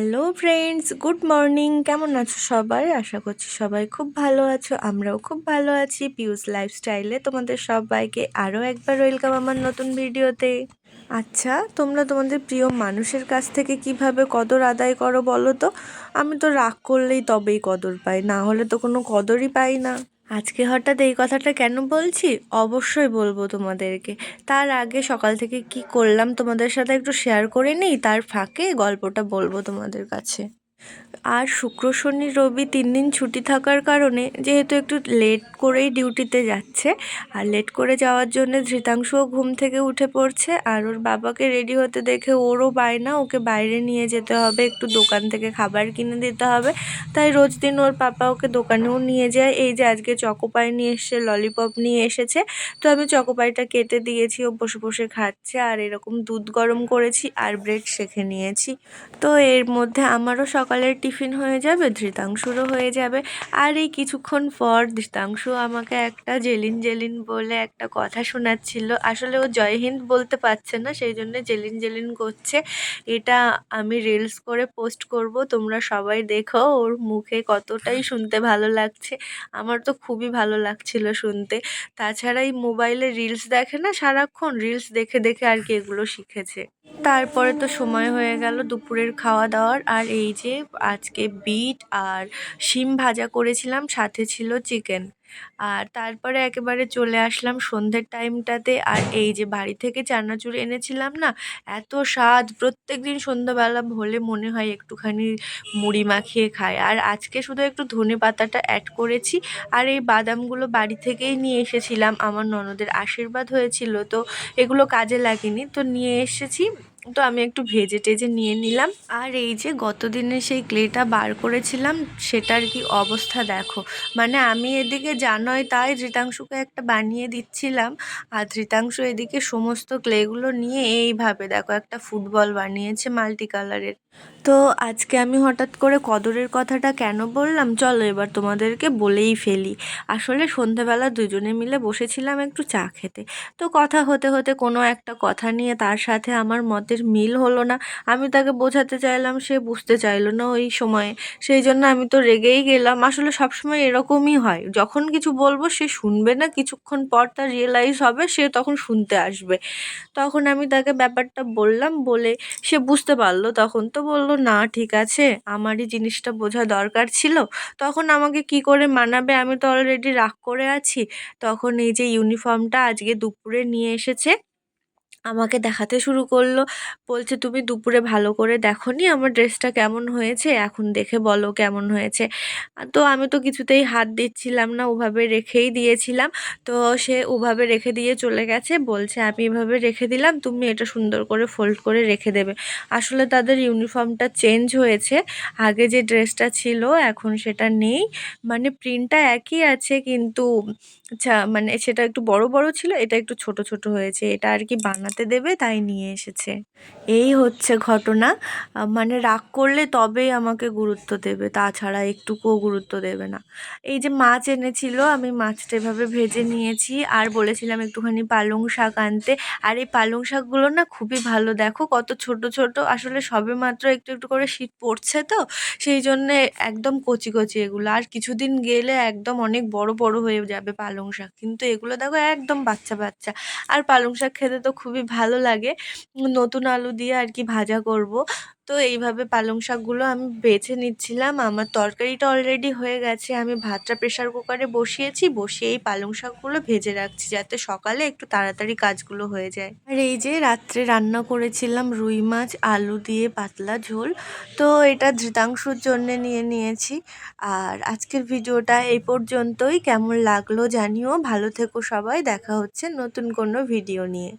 Hello friends good morning কেমন আছো সবাই? আশা করছি সবাই খুব ভালো আছো। আমরাও খুব ভালো আছি। পিউস লাইফস্টাইলে তোমাদের সবাইকে আরও একবার ওয়েলকাম আমার নতুন ভিডিওতে আচ্ছা তোমরা তোমাদের প্রিয় মানুষের কাছ থেকে কীভাবে কদর আদায় করো বলো তো? আমি তো রাগ করলেই তবেই কদর পাই, না হলে তো কোনো কদরই পাই না। আজকে হঠাৎ এই কথাটা কেন বলছি? অবশ্যই বলব তোমাদেরকে। তার আগে সকাল থেকে কি করলাম তোমাদের সাথে একটু শেয়ার করে নিই, তার ফাঁকে গল্পটা বলব তোমাদের কাছে। আর শুক্র, শনি, রবি তিন দিন ছুটি থাকার কারণে যেহেতু একটু লেট করেই ডিউটিতে যাচ্ছে, আর লেট করে যাওয়ার জন্য ধৃতাংশও ঘুম থেকে উঠে পড়ছে, আর ওর বাবাকে রেডি হতে দেখে ওরও বায়না, ওকে বাইরে নিয়ে যেতে হবে, একটু দোকান থেকে খাবার কিনে দিতে হবে, তাই রোজ দিন ওর পাপা ওকে দোকানেও নিয়ে যায়। এই যে আজকে চকোপাই নিয়ে এসছে ললিপপ নিয়ে এসেছে, তো আমি চকোপাইটা কেটে দিয়েছি, ও বসে বসে খাচ্ছে, আর এরকম দুধ গরম করেছি, আর ব্রেড শেখে নিয়েছি। তো এর মধ্যে আমারও সকালের টিফিন হয়ে যাবে, ধৃতাংশুরও হয়ে যাবে। আর এই কিছুক্ষণ পর ধৃতাংশু আমাকে একটা জেলিন জেলিন বলে একটা কথা শোনাচ্ছিল। আসলে ও জয় হিন্দ বলতে পারছে না, সেই জন্য জেলিন জেলিন করছে। এটা আমি রিলস করে পোস্ট করব, তোমরা সবাই দেখো ওর মুখে কতটাই শুনতে ভালো লাগছে। আমার তো খুবই ভালো লাগছিল শুনতে। তাছাড়া এই মোবাইলে রিলস দেখে না, সারাক্ষণ রিলস দেখে দেখে আর কি এগুলো শিখেছে। তারপরে তো সময় হয়ে গেল দুপুরের খাওয়া দাওয়ার, আর এই যে আজকে বিট আর শিম ভাজা করেছিলাম, সাথে ছিল চিকেন আর তারপরে একেবারে চলে আসলাম সন্ধ্যের টাইমটাতে আর এই যে বাড়ি থেকে চানাচুর এনেছিলাম না, এত স্বাদ। প্রত্যেক দিন সন্ধ্যাবেলা হলে মনে হয় একটুখানি মুড়ি মাখিয়ে খায়। আর আজকে শুধু একটু ধনে পাতাটা অ্যাড করেছি। আর এই বাদামগুলো বাড়ি থেকেই নিয়ে এসেছিলাম। আমার ননদের আশীর্বাদ হয়েছিল, তো এগুলো কাজে লাগেনি। তো নিয়ে এসেছি। তো আমি একটু ভেজে টেজে নিয়ে নিলাম। আর এই যে গত দিনে সেই ক্লেটা বার করেছিলাম, সেটার কি অবস্থা দেখো। মানে আমি এদিকে জানোই তাই ধৃতাংশুকে একটা বানিয়ে দিচ্ছিলাম, আর ধৃতাংশু এদিকে সমস্ত ক্লেগুলো নিয়ে এইভাবে দেখো একটা ফুটবল বানিয়েছে মাল্টি কালারের। তো আজকে আমি হঠাৎ করে কদরের কথাটা কেন বললাম? চলো এবার তোমাদেরকে বলেই ফেলি। আসলে সন্ধেবেলা দুজনে মিলে বসেছিলাম একটু চা খেতে। তো কথা হতে হতে কোনো একটা কথা নিয়ে তার সাথে আমার মতের মিল হলো না। আমি তাকে বোঝাতে চাইলাম, সে বুঝতে চাইলো না ওই সময়ে। সেই জন্য আমি তো রেগেই গেলাম। আসলে সবসময় এরকমই হয়। যখন কিছু বলব, সে শুনবে না। কিছুক্ষণ পর তার রিয়েলাইজ হবে, সে তখন শুনতে আসবে। তখন আমি তাকে ব্যাপারটা বললাম, বলে সে বুঝতে পারল। তখন তো বলল, না, ঠিক আছে। আমারই জিনিসটা বোঝা দরকার ছিল। তখন আমাকে কি করে মানাবে? আমি তো অলরেডি রাগ করে আছি। তখন এই যে ইউনিফর্মটা আজকে দুপুরে নিয়ে এসেছে আমাকে দেখাতে শুরু করল। বলছে, তুমি দুপুরে ভালো করে দেখো নি আমার ড্রেসটা কেমন হয়েছে? এখন দেখে বলো কেমন হয়েছে। তো আমি তো কিছুতেই হাত দিচ্ছিলাম না, ওভাবে রেখেই দিয়েছিলাম। তো সে ওভাবে রেখে দিয়ে চলে গেছে, বলছে, আমি এভাবে রেখে দিলাম, তুমি এটা সুন্দর করে ফোল্ড করে রেখে দেবে। আসলে তাদের ইউনিফর্মটা চেঞ্জ হয়েছে। আগে যে ড্রেসটা ছিল, এখন সেটা নেই। মানে প্রিন্টটা একই আছে, কিন্তু আচ্ছা মানে সেটা একটু বড় বড় ছিল, এটা একটু ছোট ছোট হয়েছে। এটা আর কি বানাতে দেবে, তাই নিয়ে এসেছে। এই হচ্ছে ঘটনা। মানে রাগ করলে তবেই আমাকে গুরুত্ব দেবে, তাছাড়া একটুকুও গুরুত্ব দেবে না। এই যে মাছ এনেছিল, আমি মাছটা এভাবে ভেজে নিয়েছি আর বলেছিলাম একটুখানি পালং শাক আনতে। আর এই পালং শাকগুলো না খুবই ভালো, দেখো কত ছোট ছোট। আসলে সবে মাত্র একটু একটু করে শীত পড়ছে তো, সেই জন্যে একদম কচি কচি এগুলো। আর কিছুদিন গেলে একদম অনেক বড় বড় হয়ে যাবে পালং শাক। কিন্তু এগুলো দেখো একদম বাচ্চা বাচ্চা। আর পালং শাক খেতে তো খুবই ভালো লাগে। নতুন আলু দিয়ে আর কি ভাজা করব। তো এইভাবে পালং শাকগুলো আমি বেছে নিচ্ছিলাম। আমার তরকারিটা অলরেডি হয়ে গেছে। আমি ভাতটা প্রেশার কুকারে বসিয়েছি। বসিয়ে এই পালং শাকগুলো ভেজে রাখছি যাতে সকালে একটু তাড়াতাড়ি কাজগুলো হয়ে যায়। আর এই যে রাত্রে রান্না করেছিলাম রুই মাছ, আলু দিয়ে পাতলা ঝোল। তো এটা ধৃতাংশুর জন্যে নিয়ে নিয়েছি। আর আজকের ভিডিওটা এই পর্যন্তই। কেমন লাগল জানিও। ভালো থেকো সবাই। দেখা হচ্ছে নতুন কোনো ভিডিও নিয়ে।